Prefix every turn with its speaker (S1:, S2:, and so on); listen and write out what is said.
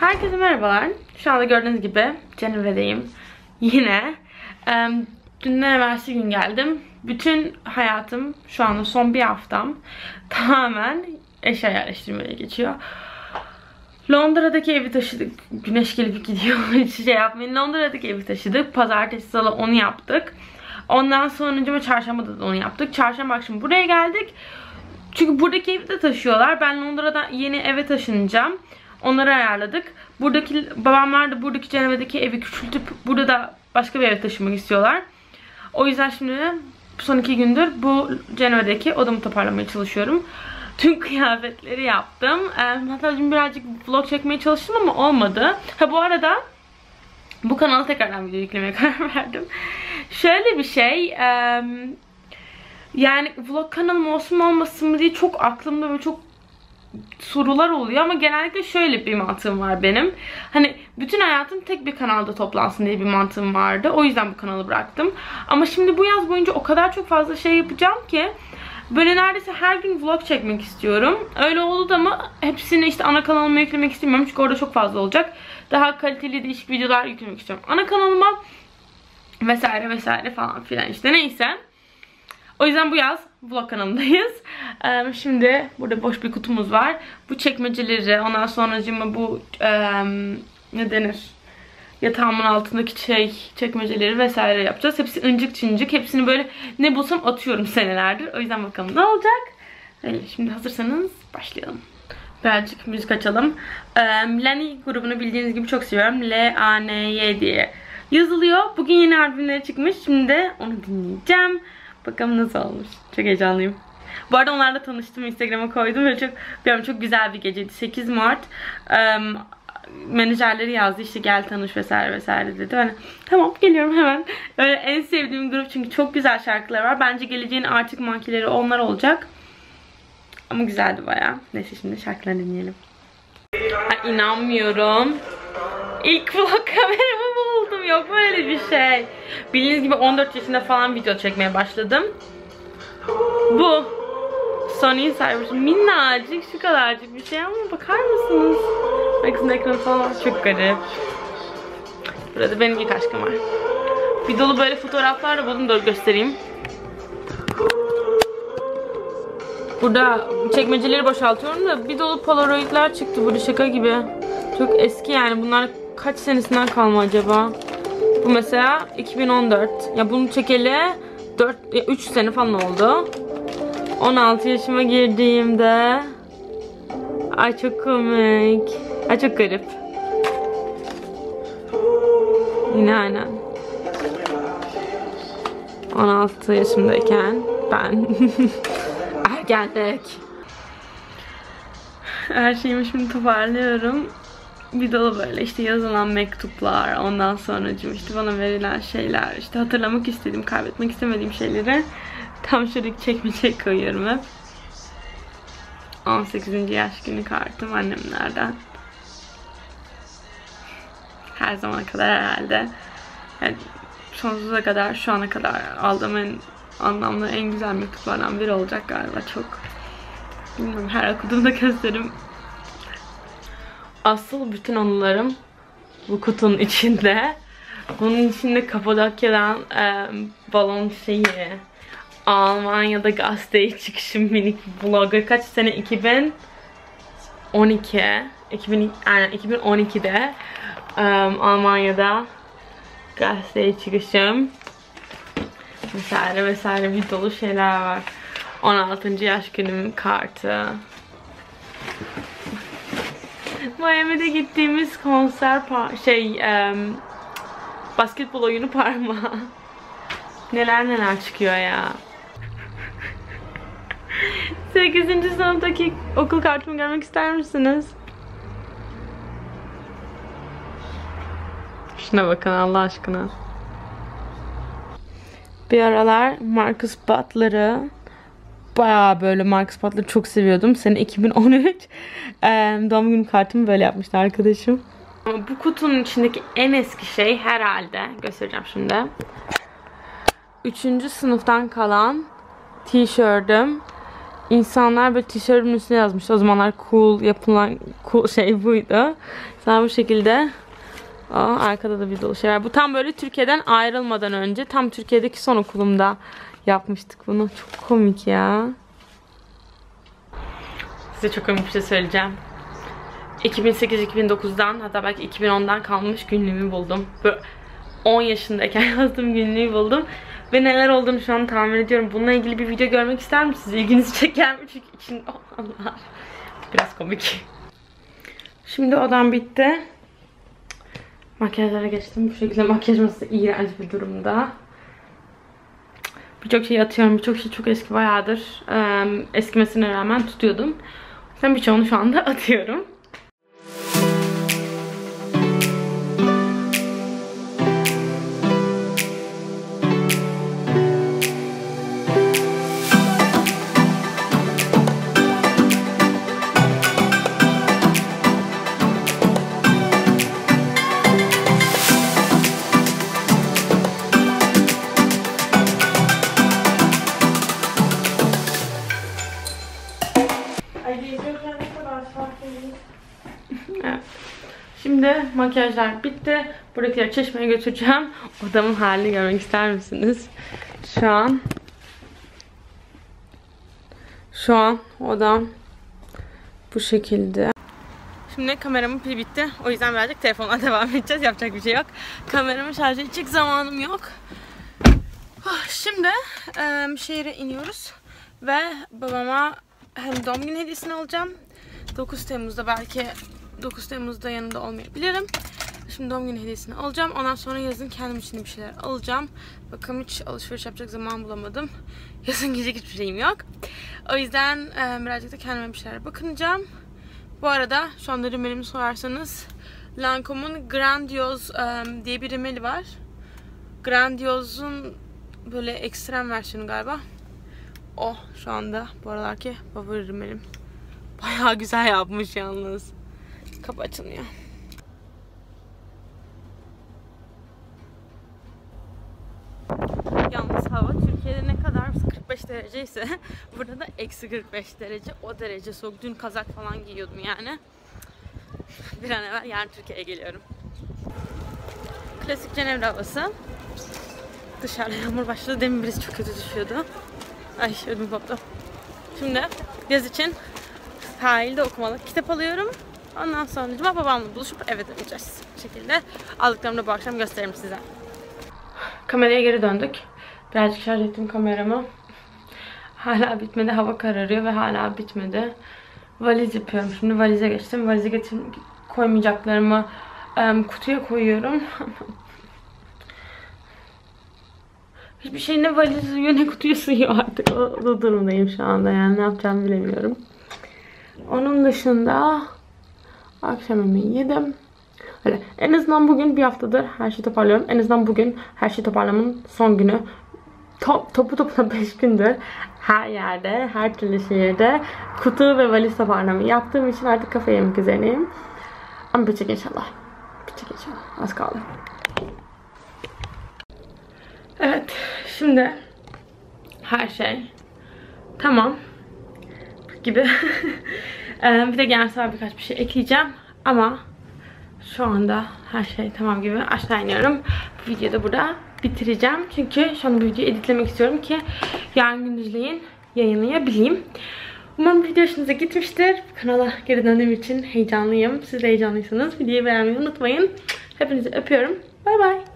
S1: Herkese merhabalar. Şu anda gördüğünüz gibi Cenevre'deyim. Yine. Ee, dünden evvelsi gün geldim. Bütün hayatım şu anda son bir haftam tamamen eşya yerleştirmeye geçiyor. Londra'daki evi taşıdık. Güneş gelip gidiyor. Hiç şey yapmayın. Londra'daki evi taşıdık. Pazartesi salı onu yaptık. Ondan sonra çarşamba da onu yaptık. Çarşamba akşamı buraya geldik. Çünkü buradaki evi de taşıyorlar. Ben Londra'da yeni eve taşınacağım. Onları ayarladık. Buradaki babamlar da buradaki Cenevre'deki evi küçültüp burada da başka bir eve taşımak istiyorlar. O yüzden şimdi son iki gündür bu Cenevre'deki odamı toparlamaya çalışıyorum. Tüm kıyafetleri yaptım. Hatta dün birazcık vlog çekmeye çalıştım ama olmadı. Ha bu arada bu kanala tekrardan video yüklemeye karar verdim. Şöyle bir şey. Yani vlog kanalım olsun mu olmasın mı diye çok aklımda ve çok sorular oluyor ama genellikle şöyle bir mantığım var benim. Hani bütün hayatım tek bir kanalda toplansın diye bir mantığım vardı. O yüzden bu kanalı bıraktım. Ama şimdi bu yaz boyunca o kadar çok fazla şey yapacağım ki böyle neredeyse her gün vlog çekmek istiyorum. Öyle oldu da mı hepsini işte ana kanalıma yüklemek istemiyorum çünkü orada çok fazla olacak. Daha kaliteli değişik videolar yüklemek istiyorum. Ana kanalıma vesaire vesaire falan filan işte neyse. O yüzden bu yaz vlog kanalındayız. Ee, şimdi burada boş bir kutumuz var. Bu çekmeceleri, ondan sonra bu ne denir? Yatağımın altındaki şey çekmeceleri vesaire yapacağız. Hepsi incik çıncık. Hepsini böyle ne bulsam atıyorum senelerdir. O yüzden bakalım ne olacak. Öyle, şimdi hazırsanız başlayalım. Birazcık müzik açalım. Ee, Lani grubunu bildiğiniz gibi çok seviyorum. L-A-N-Y diye yazılıyor. Bugün yeni albümleri çıkmış. Şimdi onu dinleyeceğim. Bakalım nasıl olmuş. Çok heyecanlıyım. Bu arada onlarla tanıştım. Instagram'a koydum ve çok bilmiyorum, çok güzel bir geceydi. 8 Mart um, menajerleri yazdı işte gel tanış vesaire vesaire dedi. Hani tamam geliyorum hemen. Öyle en sevdiğim grup çünkü çok güzel şarkılar var. Bence geleceğin artık mankileri onlar olacak. Ama güzeldi baya. Neyse şimdi şarkılarını dinleyelim. Ha, inanmıyorum. İlk vlog kameramı. Yok böyle bir şey. Bildiğiniz gibi 14 yaşında falan video çekmeye başladım. Bu. Sony Cyber minnacık şu kadarcık bir şey ama bakar mısınız? Arkasında ekranı falan çok garip. Burada benim ilk aşkım var. Bir dolu böyle fotoğraflar da buldum da göstereyim. Burada çekmeceleri boşaltıyorum da bir dolu polaroidler çıktı burada şaka gibi. Çok eski yani bunlar kaç senesinden kalma acaba? Bu mesela 2014. Ya bunu çekeli 4 3 sene falan oldu. 16 yaşıma girdiğimde Ay çok komik. Ay çok garip. Yine aynen. 16 yaşımdayken ben ergenlik. Her şeyimi şimdi toparlıyorum bir dolu böyle işte yazılan mektuplar, ondan sonra işte bana verilen şeyler, işte hatırlamak istediğim, kaybetmek istemediğim şeyleri tam şuradaki çekmeceye koyuyorum hep. 18. yaş günü kartım annemlerden. Her zamana kadar herhalde. Yani sonsuza kadar, şu ana kadar aldığım en anlamlı, en güzel mektuplardan biri olacak galiba çok. Bilmiyorum her okuduğumda gözlerim asıl bütün anılarım bu kutunun içinde. Bunun içinde Kapadokya'dan e, balon şeyi, Almanya'da gazeteye çıkışım minik vlogger. Kaç sene? 2012 2000, yani 2012'de um, Almanya'da gazeteye çıkışım. Vesaire vesaire bir dolu şeyler var. 16. yaş günümün kartı Miami'de gittiğimiz konser şey um, basketbol oyunu parma. neler neler çıkıyor ya. 8. sınıftaki okul kartımı görmek ister misiniz? Şuna bakın Allah aşkına. Bir aralar Marcus Butler'ı bayağı böyle Marcus Butler'ı çok seviyordum. Sene 2013 ee, doğum günü kartımı böyle yapmıştı arkadaşım. Bu kutunun içindeki en eski şey herhalde göstereceğim şimdi. Üçüncü sınıftan kalan tişörtüm. insanlar böyle tişörtün üstüne yazmış. O zamanlar cool yapılan cool şey buydu. Sonra bu şekilde Aa, arkada da bir dolu şey var. Bu tam böyle Türkiye'den ayrılmadan önce tam Türkiye'deki son okulumda yapmıştık bunu. Çok komik ya. Size çok komik bir şey söyleyeceğim. 2008-2009'dan hatta belki 2010'dan kalmış günlüğümü buldum. Böyle 10 yaşındayken yazdığım günlüğü buldum. Ve neler olduğunu şu an tahmin ediyorum. Bununla ilgili bir video görmek ister misiniz? İlginizi çeker mi? Çünkü içinde olanlar biraz komik. Şimdi odam bitti. Makyajlara geçtim. Bu şekilde makyaj masası iğrenç bir durumda. Birçok şey atıyorum. Birçok şey çok eski bayağıdır. Ee, eskimesine rağmen tutuyordum. Ben birçoğunu şu anda atıyorum. Evet. Şimdi makyajlar bitti. Buradakileri çeşmeye götüreceğim. Odamın halini görmek ister misiniz? Şu an şu an odam bu şekilde. Şimdi kameramın pili bitti. O yüzden birazcık telefonla devam edeceğiz. Yapacak bir şey yok. Kameramı şarj edecek zamanım yok. Ah, Şimdi eee, şehre iniyoruz. Ve babama hem doğum günü hediyesini alacağım. 9 Temmuz'da belki 9 Temmuz'da yanında olmayabilirim. Şimdi doğum günü hediyesini alacağım. Ondan sonra yazın kendim için bir şeyler alacağım. Bakalım hiç alışveriş yapacak zaman bulamadım. Yazın giyecek hiçbir şeyim yok. O yüzden e, birazcık da kendime bir şeyler bakınacağım. Bu arada şu anda rimelimi sorarsanız Lancome'un Grandiose e, diye bir rimeli var. Grandiose'un böyle ekstrem versiyonu galiba. O şu anda bu aralarki favori rimelim. Bayağı güzel yapmış yalnız. Kapı açılmıyor. Yalnız hava Türkiye'de ne kadar 45 derece ise burada da eksi 45 derece. O derece soğuk. Dün kazak falan giyiyordum yani. Bir an evvel yarın Türkiye'ye geliyorum. Klasik Cenevre havası. Dışarıda yağmur başladı. Demin birisi çok kötü düşüyordu. Ay ödüm koptu. Şimdi yaz için sahilde okumalı kitap alıyorum. Ondan sonra babamla buluşup eve döneceğiz. Bu şekilde aldıklarımı bu akşam gösteririm size. Kameraya geri döndük. Birazcık şarj ettim kameramı. Hala bitmedi. Hava kararıyor ve hala bitmedi. Valiz yapıyorum. Şimdi valize geçtim. Valize getir koymayacaklarımı kutuya koyuyorum. Hiçbir şey ne valiz sığıyor ne kutuya sığıyor artık. O, o durumdayım şu anda yani ne yapacağımı bilemiyorum. Onun dışında akşam yemeği yedim. Öyle. En azından bugün bir haftadır her şeyi toparlıyorum. En azından bugün her şeyi toparlamamın son günü. Top, topu topuna 5 gündür her yerde, her türlü şehirde kutu ve valiz toparlama yaptığım için artık kafa yemek üzereyim. Ama bitecek inşallah. Bitecek inşallah. Az kaldı. Evet. Şimdi her şey tamam gibi. Ee, bir de gelsel birkaç bir şey ekleyeceğim. Ama şu anda her şey tamam gibi. Aşağı iniyorum. Bu videoyu da burada bitireceğim. Çünkü şu an bu videoyu editlemek istiyorum ki yarın gündüzleyin yayınlayabileyim. Umarım video hoşunuza gitmiştir. Kanala geri döndüğüm için heyecanlıyım. Siz de heyecanlıysanız videoyu beğenmeyi unutmayın. Hepinizi öpüyorum. Bay bay.